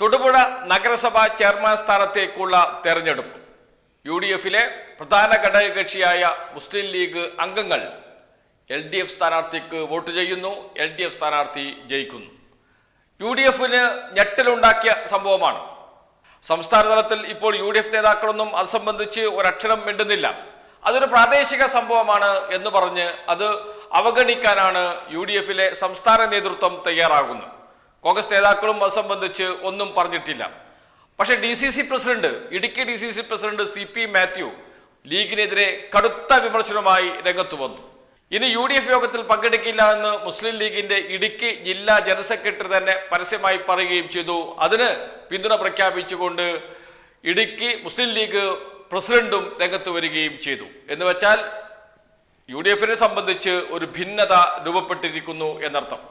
തൊടുപുഴ നഗരസഭാ ചെയർമാൻ സ്ഥാനത്തേക്കുള്ള തെരഞ്ഞെടുപ്പ്. U D എഫിലെ പ്രധാന ഘടകകക്ഷിയായ മുസ്ലിം ലീഗ് അംഗങ്ങൾ എൽ ഡി എഫ് സ്ഥാനാർത്ഥിക്ക് വോട്ട് ചെയ്യുന്നു എൽ ഡി എഫ് സ്ഥാനാർത്ഥി ജയിക്കുന്നു. യു ഡി എഫിന് ഞെട്ടലുണ്ടാക്കിയ സംഭവമാണ്. സംസ്ഥാന തലത്തിൽ ഇപ്പോൾ യു ഡി എഫ് നേതാക്കളൊന്നും അത് സംബന്ധിച്ച് ഒരക്ഷരം മിണ്ടുന്നില്ല. അതൊരു പ്രാദേശിക സംഭവമാണ് എന്ന് പറഞ്ഞ് അത് അവഗണിക്കാനാണ് യു ഡി എഫിലെ സംസ്ഥാന നേതൃത്വം തയ്യാറാകുന്നത്. കോൺഗ്രസ് നേതാക്കളും അത് സംബന്ധിച്ച് ഒന്നും പറഞ്ഞിട്ടില്ല. പക്ഷേ D C C president Idukki D C C president C P Mathew ലീഗിനെതിരെ കടുത്ത വിമർശനവുമായി രംഗത്തു വന്നു. ഇനി യു ഡി എഫ് യോഗത്തിൽ പങ്കെടുക്കില്ല എന്ന് മുസ്ലിം ലീഗിന്റെ ഇടുക്കി ജില്ലാ ജനറൽ സെക്രട്ടറി തന്നെ പരസ്യമായി പറയുകയും ചെയ്തു. അതിന് പിന്തുണ പ്രഖ്യാപിച്ചുകൊണ്ട് ഇടുക്കി മുസ്ലിം ലീഗ് പ്രസിഡന്റും രംഗത്ത് വരികയും ചെയ്തു. എന്ന് വെച്ചാൽ യു ഡി എഫിനെ സംബന്ധിച്ച് ഒരു ഭിന്നത രൂപപ്പെട്ടിരിക്കുന്നു എന്നർത്ഥം.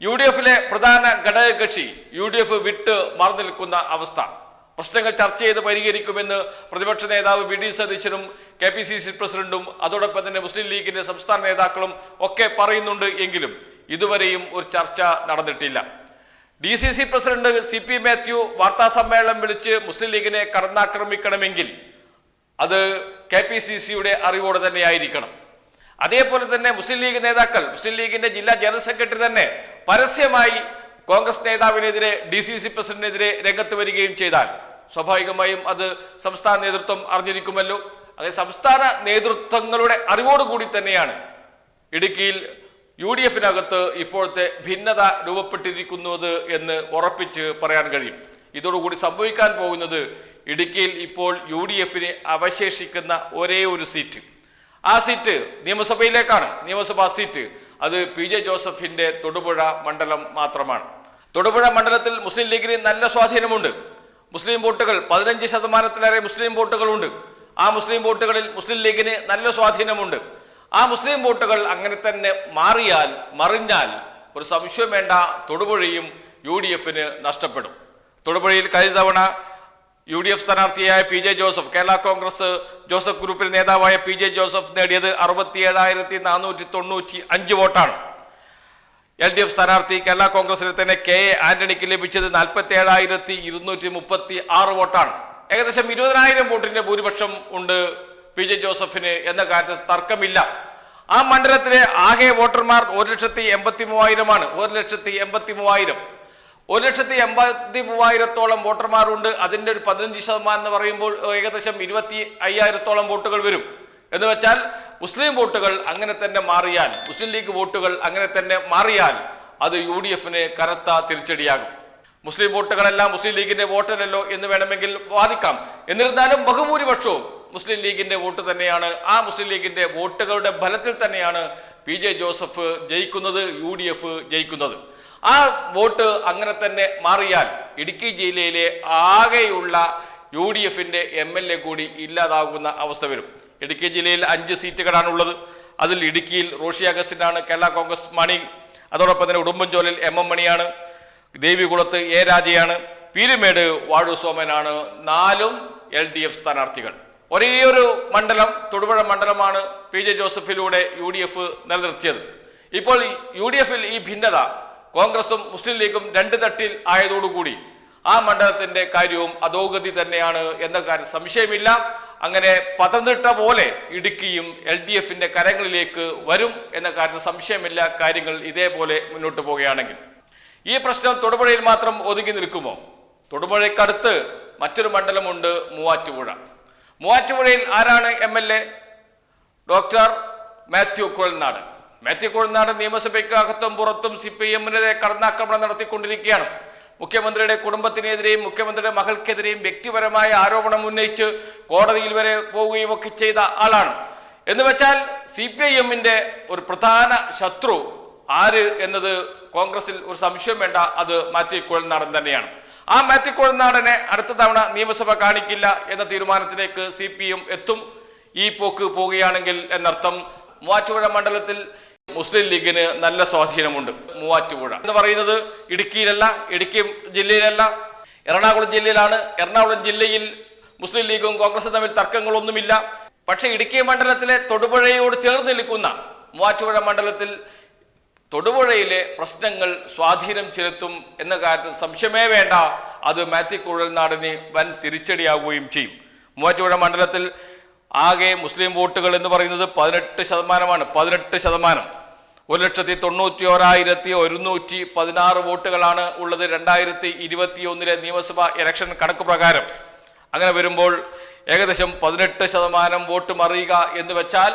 യു ഡി എഫിലെ പ്രധാന ഘടകകക്ഷി യു ഡി എഫ് വിട്ട് മാറി നിൽക്കുന്ന അവസ്ഥ. പ്രശ്നങ്ങൾ ചർച്ച ചെയ്ത് പരിഹരിക്കുമെന്ന് പ്രതിപക്ഷ നേതാവ് വി ഡി സതീശനും കെ പി സി സി പ്രസിഡന്റും അതോടൊപ്പം തന്നെ മുസ്ലിം ലീഗിന്റെ സംസ്ഥാന നേതാക്കളും ഒക്കെ പറയുന്നുണ്ട് എങ്കിലും ഇതുവരെയും ഒരു ചർച്ച നടന്നിട്ടില്ല. D C C president C P Mathew വാർത്താ സമ്മേളനം വിളിച്ച് മുസ്ലിം ലീഗിനെ കടന്നാക്രമിക്കണമെങ്കിൽ അത് കെ പി സി സിയുടെ അറിവോടെ തന്നെയായിരിക്കണം. അതേപോലെ തന്നെ മുസ്ലിം ലീഗ് നേതാക്കൾ മുസ്ലിം ലീഗിന്റെ ജില്ലാ ജനറൽ സെക്രട്ടറി തന്നെ പരസ്യമായി കോൺഗ്രസ് നേതാവിനെതിരെ ഡി സി സി പ്രസിഡന്റിനെതിരെ രംഗത്ത് വരികയും ചെയ്താൽ സ്വാഭാവികമായും അത് സംസ്ഥാന നേതൃത്വം അറിഞ്ഞിരിക്കുമല്ലോ. അത് സംസ്ഥാന നേതൃത്വങ്ങളുടെ അറിവോടുകൂടി തന്നെയാണ് ഇടുക്കിയിൽ യു ഡി എഫിനകത്ത് ഇപ്പോഴത്തെ ഭിന്നത രൂപപ്പെട്ടിരിക്കുന്നത് എന്ന് ഉറപ്പിച്ച് പറയാൻ കഴിയും. ഇതോടുകൂടി സംഭവിക്കാൻ പോകുന്നത് ഇടുക്കിയിൽ ഇപ്പോൾ യു ഡി എഫിന് അവശേഷിക്കുന്ന ഒരേ ഒരു സീറ്റ്. ആ സീറ്റ് നിയമസഭയിലേക്കാണ് നിയമസഭാ സീറ്റ്. അത് പി ജെ ജോസഫിന്റെ തൊടുപുഴ മണ്ഡലം മാത്രമാണ്. തൊടുപുഴ മണ്ഡലത്തിൽ മുസ്ലിം ലീഗിന് നല്ല സ്വാധീനമുണ്ട്. മുസ്ലിം വോട്ടുകൾ പതിനഞ്ച് ശതമാനത്തിലേറെ മുസ്ലിം വോട്ടുകളുണ്ട്. ആ മുസ്ലിം വോട്ടുകളിൽ മുസ്ലിം ലീഗിന് നല്ല സ്വാധീനമുണ്ട്. ആ മുസ്ലിം വോട്ടുകൾ അങ്ങനെ തന്നെ മാറിയാൽ മറിഞ്ഞാൽ ഒരു സംശയം വേണ്ട തൊടുപുഴയും യു ഡി എഫിന് നഷ്ടപ്പെടും. തൊടുപുഴയിൽ കഴിഞ്ഞ തവണ യു ഡി എഫ് സ്ഥാനാർത്ഥിയായ പി ജെ ജോസഫ് കേരള കോൺഗ്രസ് ജോസഫ് ഗ്രൂപ്പിന്റെ നേതാവായ പി ജെ ജോസഫ് നേടിയത് അറുപത്തി ഏഴായിരത്തി നാനൂറ്റി തൊണ്ണൂറ്റി അഞ്ച് വോട്ടാണ്. എൽ ഡി എഫ് സ്ഥാനാർത്ഥി കേരള കോൺഗ്രസിൽ തന്നെ കെ എ ആന്റണിക്ക് ലഭിച്ചത് നാൽപ്പത്തി ഏഴായിരത്തി ഇരുന്നൂറ്റി മുപ്പത്തി ആറ് വോട്ടാണ്. ഏകദേശം ഇരുപതിനായിരം വോട്ടിന്റെ ഭൂരിപക്ഷം ഉണ്ട് പി ജെ ജോസഫിന് എന്ന കാര്യത്തിൽ തർക്കമില്ല. ആ മണ്ഡലത്തിലെ ആകെ വോട്ടർമാർ ഒരു ലക്ഷത്തി എൺപത്തി മൂവായിരമാണ് ഒരു ലക്ഷത്തി എൺപത്തി മൂവായിരം ഒരു ലക്ഷത്തി എൺപത്തി മൂവായിരത്തോളം വോട്ടർമാരുണ്ട്. അതിന്റെ ഒരു പതിനഞ്ച് ശതമാനം എന്ന് പറയുമ്പോൾ ഏകദേശം ഇരുപത്തി അയ്യായിരത്തോളം വോട്ടുകൾ വരും. എന്ന് വെച്ചാൽ മുസ്ലിം വോട്ടുകൾ അങ്ങനെ തന്നെ മാറിയാൽ മുസ്ലിം ലീഗ് വോട്ടുകൾ അങ്ങനെ തന്നെ മാറിയാൽ അത് യു ഡി എഫിന് കനത്ത തിരിച്ചടിയാകും. മുസ്ലിം വോട്ടുകളെല്ലാം മുസ്ലിം ലീഗിന്റെ വോട്ടല്ലല്ലോ എന്ന് വേണമെങ്കിൽ വാദിക്കാം. എന്നിരുന്നാലും ബഹുഭൂരിപക്ഷവും മുസ്ലിം ലീഗിന്റെ വോട്ട് തന്നെയാണ്. ആ മുസ്ലിം ലീഗിന്റെ വോട്ടുകളുടെ ഫലത്തിൽ തന്നെയാണ് പി ജെ ജോസഫ് ജയിക്കുന്നത് യു ഡി എഫ് ജയിക്കുന്നത്. ആ വോട്ട് അങ്ങനെ തന്നെ മാറിയാൽ ഇടുക്കി ജില്ലയിലെ ആകെയുള്ള യു ഡി എഫിന്റെ എം എൽ എ കൂടി ഇല്ലാതാകുന്ന അവസ്ഥ വരും. ഇടുക്കി ജില്ലയിൽ അഞ്ച് സീറ്റുകളാണ് ഉള്ളത് അതിൽ ഇടുക്കിയിൽ റോഷി അഗസ്റ്റിനാണ് കേരള കോൺഗ്രസ് മണി അതോടൊപ്പം തന്നെ ഉടുമ്പൻചോലിൽ എം എം മണിയാണ് ദേവികുളത്ത് എ രാജയാണ് പീരുമേട് വാഴു സോമനാണ് നാലും എൽ ഡി എഫ് സ്ഥാനാർത്ഥികൾ. ഒരേ ഒരു മണ്ഡലം തൊടുപുഴ മണ്ഡലമാണ് പി ജെ ജോസഫിലൂടെ യു ഡി എഫ് നിലനിർത്തിയത്. ഇപ്പോൾ യു ഡി എഫിൽ ഈ ഭിന്നത കോൺഗ്രസും മുസ്ലിം ലീഗും രണ്ട് തട്ടിൽ ആയതോടുകൂടി ആ മണ്ഡലത്തിന്റെ കാര്യവും അധോഗതി തന്നെയാണ് എന്ന കാര്യം സംശയമില്ല. അങ്ങനെ പത്തനംതിട്ട പോലെ ഇടുക്കിയും എൽ ഡി എഫിന്റെ കരങ്ങളിലേക്ക് വരും എന്ന കാര്യത്തിൽ സംശയമില്ല. കാര്യങ്ങൾ ഇതേപോലെ മുന്നോട്ട് പോവുകയാണെങ്കിൽ. ഈ പ്രശ്നം തൊടുപുഴയിൽ മാത്രം ഒതുങ്ങി നിൽക്കുമോ? തൊടുപുഴയ്ക്കടുത്ത് മറ്റൊരു മണ്ഡലമുണ്ട് മൂവാറ്റുപുഴ. മൂവാറ്റുപുഴയിൽ ആരാണ് M L A? Doctor Mathew Kuzhalnad Mathew നിയമസഭയ്ക്ക് നിയമസഭയ്ക്കകത്തും പുറത്തും സി പി എമ്മിനെതിരെ കടന്നാക്രമണം നടത്തിക്കൊണ്ടിരിക്കുകയാണ്. മുഖ്യമന്ത്രിയുടെ കുടുംബത്തിനെതിരെയും മുഖ്യമന്ത്രിയുടെ മകൾക്കെതിരെയും വ്യക്തിപരമായ ആരോപണം ഉന്നയിച്ച് കോടതിയിൽ വരെ പോവുകയും ഒക്കെ ചെയ്ത ആളാണ്. എന്ന് വെച്ചാൽ സി പി ഐ എമ്മിന്റെ ഒരു പ്രധാന ശത്രു ആര് എന്നത് കോൺഗ്രസിൽ ഒരു സംശയം വേണ്ട അത് മാത്യു കുഴൽനാടൻ തന്നെയാണ്. ആ മാത്യു കുഴൽനാടനെ അടുത്ത തവണ നിയമസഭ കാണിക്കില്ല എന്ന തീരുമാനത്തിലേക്ക് സി എത്തും. ഈ പോക്ക് പോവുകയാണെങ്കിൽ എന്നർത്ഥം മൂവാറ്റുപുഴ മണ്ഡലത്തിൽ മുസ്ലിം ലീഗിന് നല്ല സ്വാധീനമുണ്ട്. മൂവാറ്റുപുഴ. എന്ന് പറയുന്നത് ഇടുക്കിയിലല്ല ഇടുക്കി ജില്ലയിലല്ല. എറണാകുളം ജില്ലയിലാണ്. എറണാകുളം ജില്ലയിൽ മുസ്ലിം ലീഗും കോൺഗ്രസും തമ്മിൽ തർക്കങ്ങളൊന്നുമില്ല. പക്ഷേ ഇടുക്കി മണ്ഡലത്തിലെ തൊടുപുഴയോട് ചേർന്ന് നിൽക്കുന്ന മൂവാറ്റുപുഴ മണ്ഡലത്തിൽ തൊടുപുഴയിലെ പ്രശ്നങ്ങൾ സ്വാധീനം ചെലുത്തും എന്ന കാര്യത്തിൽ സംശയമേ വേണ്ട. അത് മാത്യു കുഴൽനാടിന് വൻ തിരിച്ചടിയാവുകയും ചെയ്യും. മൂവാറ്റുപുഴ മണ്ഡലത്തിൽ ആകെ മുസ്ലിം വോട്ടുകൾ എന്ന് പറയുന്നത് പതിനെട്ട് ശതമാനമാണ്. പതിനെട്ട് ശതമാനം. ഒരു ലക്ഷത്തി തൊണ്ണൂറ്റി ഓരായിരത്തി ഒരുന്നൂറ്റി പതിനാറ് വോട്ടുകളാണ് ഉള്ളത് രണ്ടായിരത്തി ഇരുപത്തി ഒന്നിലെ നിയമസഭാ ഇലക്ഷൻ കണക്ക് പ്രകാരം. അങ്ങനെ വരുമ്പോൾ ഏകദേശം പതിനെട്ട് ശതമാനം വോട്ട് മറിയുക എന്ന് വെച്ചാൽ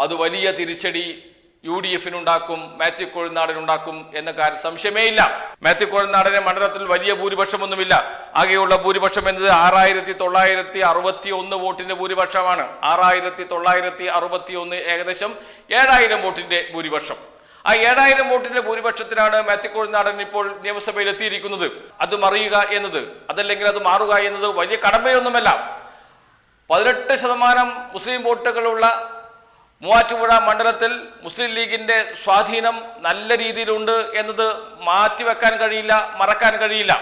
അത് വലിയ തിരിച്ചടി യു ഡി എഫിനുണ്ടാക്കും മാത്യു കോഴിനാടനുണ്ടാക്കും എന്ന കാര്യം സംശയമേ ഇല്ല. മാത്യു കോഴിനാടനെ മണ്ഡലത്തിൽ വലിയ ഭൂരിപക്ഷമൊന്നുമില്ല. ആകെയുള്ള ഭൂരിപക്ഷം എന്നത് ആറായിരത്തി തൊള്ളായിരത്തി അറുപത്തി ഒന്ന് വോട്ടിന്റെ ഭൂരിപക്ഷമാണ്. ആറായിരത്തി തൊള്ളായിരത്തി അറുപത്തി ഒന്ന് ഏകദേശം ഏഴായിരം വോട്ടിന്റെ ഭൂരിപക്ഷം. ആ ഏഴായിരം വോട്ടിന്റെ ഭൂരിപക്ഷത്തിലാണ് മാത്യു കോഴിനാടൻ ഇപ്പോൾ നിയമസഭയിൽ എത്തിയിരിക്കുന്നത് അത് മറിയുക എന്നത് അതല്ലെങ്കിൽ അത് മാറുക എന്നത് വലിയ കടമയൊന്നുമല്ല. പതിനെട്ട് ശതമാനം മുസ്ലിം വോട്ടുകളുള്ള മൂവാറ്റുപുഴ മണ്ഡലത്തിൽ മുസ്ലിം ലീഗിന്റെ സ്വാധീനം നല്ല രീതിയിലുണ്ട് എന്നത് മാറ്റിവെക്കാൻ കഴിയില്ല മറക്കാൻ കഴിയില്ല.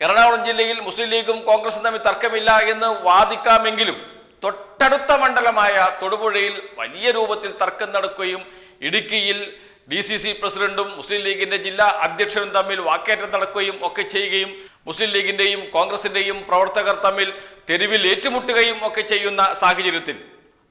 എറണാകുളം ജില്ലയിൽ മുസ്ലിം ലീഗും കോൺഗ്രസും തമ്മിൽ തർക്കമില്ല എന്ന് വാദിക്കാമെങ്കിലും തൊട്ടടുത്ത മണ്ഡലമായ തൊടുപുഴയിൽ വലിയ രൂപത്തിൽ തർക്കം നടക്കുകയും ഇടുക്കിയിൽ ഡി സി സി പ്രസിഡന്റും മുസ്ലിം ലീഗിന്റെ ജില്ലാ അധ്യക്ഷനും തമ്മിൽ വാക്കേറ്റം നടക്കുകയും ഒക്കെ ചെയ്യുകയും മുസ്ലിം ലീഗിന്റെയും കോൺഗ്രസിന്റെയും പ്രവർത്തകർ തമ്മിൽ തെരുവിൽ ഏറ്റുമുട്ടുകയും ഒക്കെ ചെയ്യുന്ന സാഹചര്യത്തിൽ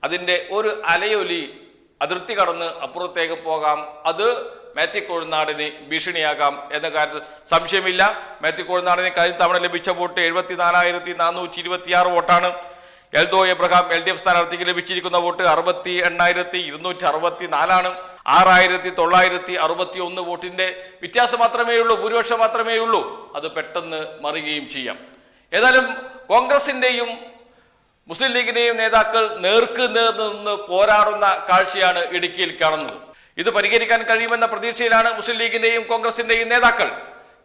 അതിന്റെ ഒരു അലയൊലി അതിർത്തി കടന്ന് അപ്പുറത്തേക്ക് പോകാം. അത് മാത്യു കോഴിനാടിന് ഭീഷണിയാകാം എന്ന കാര്യത്തിൽ സംശയമില്ല. മാത്യു കോഴിനാടിന് കഴിഞ്ഞ തവണ ലഭിച്ച വോട്ട് എഴുപത്തിനാലായിരത്തി നാനൂറ്റി ഇരുപത്തിയാറ് വോട്ടാണ്. Eldho Abraham L D F സ്ഥാനാർത്ഥിക്ക് ലഭിച്ചിരിക്കുന്ന വോട്ട് അറുപത്തി എണ്ണായിരത്തി ഇരുന്നൂറ്റി അറുപത്തി നാലാണ് ആറായിരത്തി തൊള്ളായിരത്തി അറുപത്തി ഒന്ന് വോട്ടിന്റെ വ്യത്യാസം മാത്രമേ ഉള്ളൂ ഭൂരിപക്ഷം മാത്രമേ ഉള്ളൂ. അത് പെട്ടെന്ന് മറിയുകയും ചെയ്യാം. ഏതായാലും കോൺഗ്രസിന്റെയും മുസ്ലിം ലീഗിന്റെയും നേതാക്കൾ നേർക്ക് നേർ നിന്ന് പോരാടുന്ന കാഴ്ചയാണ് ഇടുക്കിയിൽ കാണുന്നത്. ഇത് പരിഹരിക്കാൻ കഴിയുമെന്ന പ്രതീക്ഷയിലാണ് മുസ്ലിം ലീഗിന്റെയും കോൺഗ്രസിന്റെയും നേതാക്കൾ.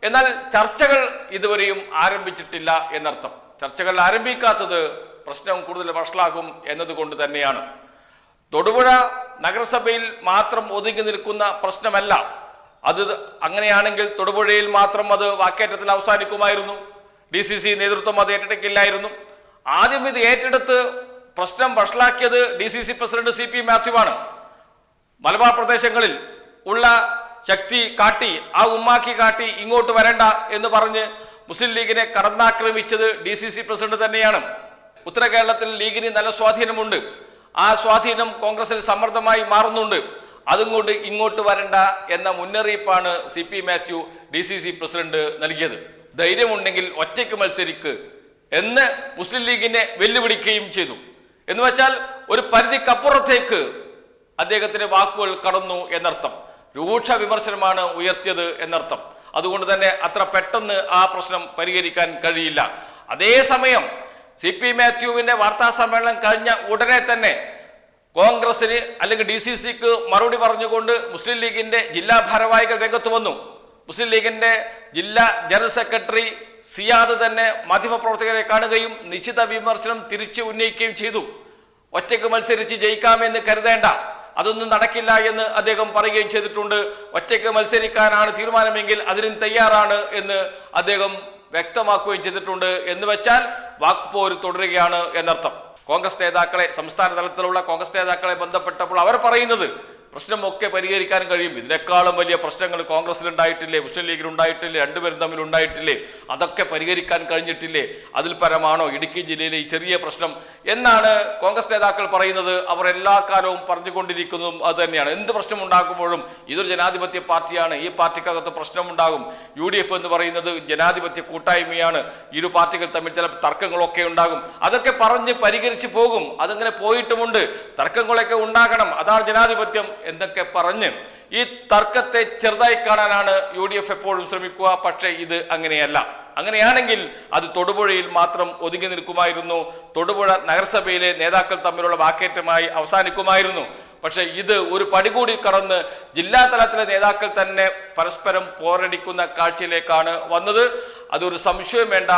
എന്നാൽ ചർച്ചകൾ ഇതുവരെയും ആരംഭിച്ചിട്ടില്ല എന്നർത്ഥം. ചർച്ചകൾ ആരംഭിക്കാത്തത് പ്രശ്നം കൂടുതൽ വഷളാകും എന്നതുകൊണ്ട് തന്നെയാണ്. തൊടുപുഴ നഗരസഭയിൽ മാത്രം ഒതുങ്ങി നിൽക്കുന്ന പ്രശ്നമല്ല. അത് അങ്ങനെയാണെങ്കിൽ തൊടുപുഴയിൽ മാത്രം അത് വാക്കേറ്റത്തിൽ അവസാനിക്കുമായിരുന്നു. ഡി സി സി നേതൃത്വം അത് ഏറ്റെടുക്കില്ലായിരുന്നു. ആദ്യം ഇത് ഏറ്റെടുത്ത് പ്രശ്നം വഷളാക്കിയത് D C C president C P ആണ്. മലബാർ പ്രദേശങ്ങളിൽ ഉള്ള ശക്തി കാട്ടി ആ ഉമ്മാക്കി കാട്ടി ഇങ്ങോട്ട് വരണ്ട എന്ന് പറഞ്ഞ് മുസ്ലിം ലീഗിനെ കടന്നാക്രമിച്ചത് ഡി സി സി പ്രസിഡന്റ് തന്നെയാണ്. ഉത്തര കേരളത്തിൽ ലീഗിന് നല്ല സ്വാധീനമുണ്ട്. ആ സ്വാധീനം കോൺഗ്രസിൽ സമ്മർദ്ദമായി മാറുന്നുണ്ട്. അതും കൊണ്ട് ഇങ്ങോട്ട് വരണ്ട എന്ന മുന്നറിയിപ്പാണ് C P Mathew D C C president നൽകിയത്. ധൈര്യമുണ്ടെങ്കിൽ ഒറ്റയ്ക്ക് മത്സരിക്ക്. എന്ന് മുസ്ലിം ലീഗിനെ വെല്ലുവിളിക്കുകയും ചെയ്തു. എന്ന് വെച്ചാൽ ഒരു പരിധിക്കപ്പുറത്തേക്ക് അദ്ദേഹത്തിന്റെ വാക്കുകൾ കടന്നു എന്നർത്ഥം. രൂക്ഷ വിമർശനമാണ് ഉയർത്തിയത് എന്നർത്ഥം. അതുകൊണ്ട് തന്നെ അത്ര പെട്ടെന്ന് ആ പ്രശ്നം പരിഹരിക്കാൻ കഴിയില്ല. അതേസമയം സി പി മാത്യുവിന്റെ വാർത്താ സമ്മേളനം കഴിഞ്ഞ ഉടനെ തന്നെ കോൺഗ്രസിന് അല്ലെങ്കിൽ ഡി സി സിക്ക് മറുപടി പറഞ്ഞുകൊണ്ട് മുസ്ലിം ലീഗിന്റെ ജില്ലാ ഭാരവാഹികൾ രംഗത്ത് വന്നു. മുസ്ലിം ലീഗിന്റെ ജില്ലാ ജനറൽ സെക്രട്ടറി സിയാദ് തന്നെ മാധ്യമപ്രവർത്തകരെ കാണുകയും നിശ്ചിത വിമർശനം തിരിച്ചു ഉന്നയിക്കുകയും ചെയ്തു. ഒറ്റയ്ക്ക് മത്സരിച്ച് ജയിക്കാമെന്ന് കരുതേണ്ട. അതൊന്നും നടക്കില്ല എന്ന് അദ്ദേഹം പറയുകയും ചെയ്തിട്ടുണ്ട്. ഒറ്റയ്ക്ക് മത്സരിക്കാനാണ് തീരുമാനമെങ്കിൽ അതിനും തയ്യാറാണ് എന്ന് അദ്ദേഹം വ്യക്തമാക്കുകയും ചെയ്തിട്ടുണ്ട്. എന്ന് വെച്ചാൽ വാക്പോര് തുടരുകയാണ് എന്നർത്ഥം. കോൺഗ്രസ് നേതാക്കളെ സംസ്ഥാന തലത്തിലുള്ള കോൺഗ്രസ് നേതാക്കളെ ബന്ധപ്പെട്ടപ്പോൾ അവർ പറയുന്നത് പ്രശ്നമൊക്കെ പരിഹരിക്കാൻ കഴിയും. ഇതിനേക്കാളും വലിയ പ്രശ്നങ്ങൾ കോൺഗ്രസിൽ ഉണ്ടായിട്ടില്ലേ മുസ്ലിം ലീഗിൽ ഉണ്ടായിട്ടില്ലേ രണ്ടുപേരും തമ്മിൽ ഉണ്ടായിട്ടില്ലേ അതൊക്കെ പരിഹരിക്കാൻ കഴിഞ്ഞിട്ടില്ലേ? അതിൽ പരമാണോ ഇടുക്കി ജില്ലയിലെ ഈ ചെറിയ പ്രശ്നം? എന്നാണ് കോൺഗ്രസ് നേതാക്കൾ പറയുന്നത്. അവർ എല്ലാ കാലവും പറഞ്ഞുകൊണ്ടിരിക്കുന്നതും അത് തന്നെയാണ്. എന്ത് പ്രശ്നം ഉണ്ടാക്കുമ്പോഴും ഇതൊരു ജനാധിപത്യ പാർട്ടിയാണ്. ഈ പാർട്ടിക്കകത്ത് പ്രശ്നമുണ്ടാകും. യു ഡി എഫ് എന്ന് പറയുന്നത് ജനാധിപത്യ കൂട്ടായ്മയാണ്. ഇരു പാർട്ടികൾ തമ്മിൽ ചില തർക്കങ്ങളൊക്കെ ഉണ്ടാകും. അതൊക്കെ പറഞ്ഞ് പരിഹരിച്ച് പോകും. അതങ്ങനെ പോയിട്ടുമുണ്ട്? തർക്കങ്ങളൊക്കെ ഉണ്ടാകണം. അതാണ് ജനാധിപത്യം. എന്നൊക്കെ പറഞ്ഞ് ഈ തർക്കത്തെ ചെറുതായി കാണാനാണ് യു ഡി എഫ് എപ്പോഴും ശ്രമിക്കുക. പക്ഷേ ഇത് അങ്ങനെയല്ല. അങ്ങനെയാണെങ്കിൽ അത് തൊടുപുഴയിൽ മാത്രം ഒതുങ്ങി നിൽക്കുമായിരുന്നു. തൊടുപുഴ നഗരസഭയിലെ നേതാക്കൾ തമ്മിലുള്ള വാക്കേറ്റമായി അവസാനിക്കുമായിരുന്നു. പക്ഷേ ഇത് ഒരു പടി കൂടി കടന്ന് ജില്ലാ തലത്തിലെ നേതാക്കൾ തന്നെ പരസ്പരം പോരടിക്കുന്ന കാഴ്ചയിലേക്കാണ് വന്നത്. അതൊരു സംശയം വേണ്ട.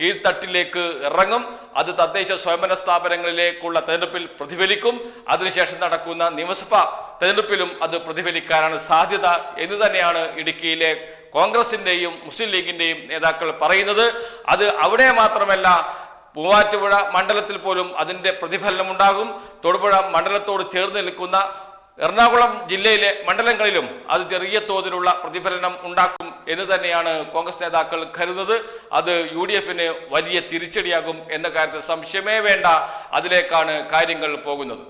കീഴ്ത്തട്ടിലേക്ക് ഇറങ്ങും. അത് തദ്ദേശ സ്വയംഭരണ സ്ഥാപനങ്ങളിലേക്കുള്ള തെരഞ്ഞെടുപ്പിൽ പ്രതിഫലിക്കും. അതിനുശേഷം നടക്കുന്ന നിയമസഭാ തെരഞ്ഞെടുപ്പിലും അത് പ്രതിഫലിക്കാനാണ് സാധ്യത എന്ന് തന്നെയാണ് ഇടുക്കിയിലെ കോൺഗ്രസിന്റെയും മുസ്ലിം ലീഗിന്റെയും നേതാക്കൾ പറയുന്നത്. അത് അവിടെ മാത്രമല്ല മൂവാറ്റുപുഴ മണ്ഡലത്തിൽ പോലും അതിന്റെ പ്രതിഫലനം ഉണ്ടാകും തൊടുപുഴ മണ്ഡലത്തോട് ചേർന്ന് നിൽക്കുന്ന എറണാകുളം ജില്ലയിലെ മണ്ഡലങ്ങളിലും അത് ചെറിയ തോതിലുള്ള പ്രതിഫലനം ഉണ്ടാക്കും എന്ന് തന്നെയാണ് കോൺഗ്രസ് നേതാക്കൾ കരുതുന്നത്. അത് യു ഡി എഫിന് വലിയ തിരിച്ചടിയാകും എന്ന കാര്യത്തിൽ സംശയമേ വേണ്ട. അതിലേക്കാണ് കാര്യങ്ങൾ പോകുന്നത്.